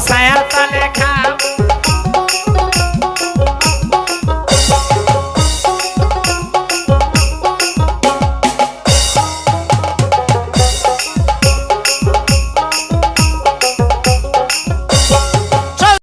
ছায়া তালে খাব।